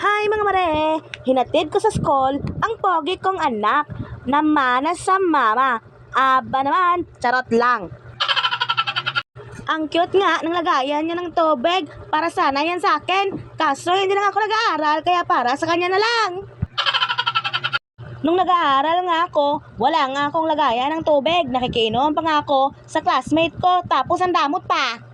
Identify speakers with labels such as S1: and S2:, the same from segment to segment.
S1: Hi mga mare! Hinatid ko sa school ang pogi kong anak na mana sa mama. Aba naman, charot lang. Ang cute nga ng lagayan niya ng tubig para sana yan sa akin. Kaso hindi lang ako nag-aaral kaya para sa kanya na lang. Nung nag-aaral nga ako, wala nga akong lagayan ng tubig. Nakikinom pa nga ako sa classmate ko tapos ang damot pa.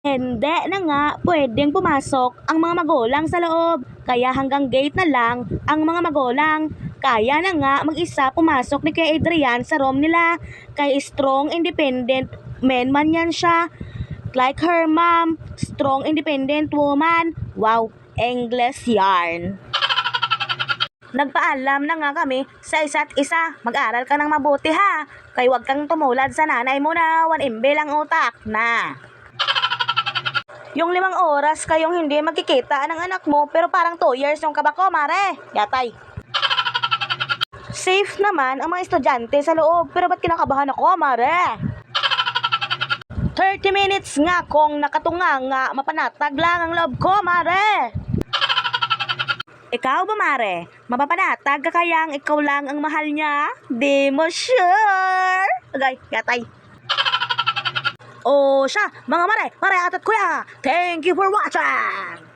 S1: Hindi na nga pwedeng pumasok ang mga magulang sa loob. Kaya hanggang gate na lang ang mga magulang. Kaya na nga mag-isa pumasok ni kay Adrian sa room nila. Kay strong independent man man yan siya. Like her mom, strong independent woman. Wow, English yarn. Nagpaalam na nga kami sa isa't isa. Mag-aral ka ng mabuti ha. Kay wag kang tumulad sa nanay mo na 1 MB lang utak na. Yung limang oras kayong hindi magkikita ng anak mo pero parang 2 years yung kabako, mare. Yatay. Safe naman ang mga estudyante sa loob pero ba't kinakabahan ako, mare? 30 minutes nga kung nakatunga nga mapanatag lang ang loob ko, mare. Ikaw ba, Mare? Mapapanatag ka kayang ikaw lang ang mahal niya? Di mo sure? Agay, yatay. Oh, siya, mga mare, mare atat kuya. Thank you for watching.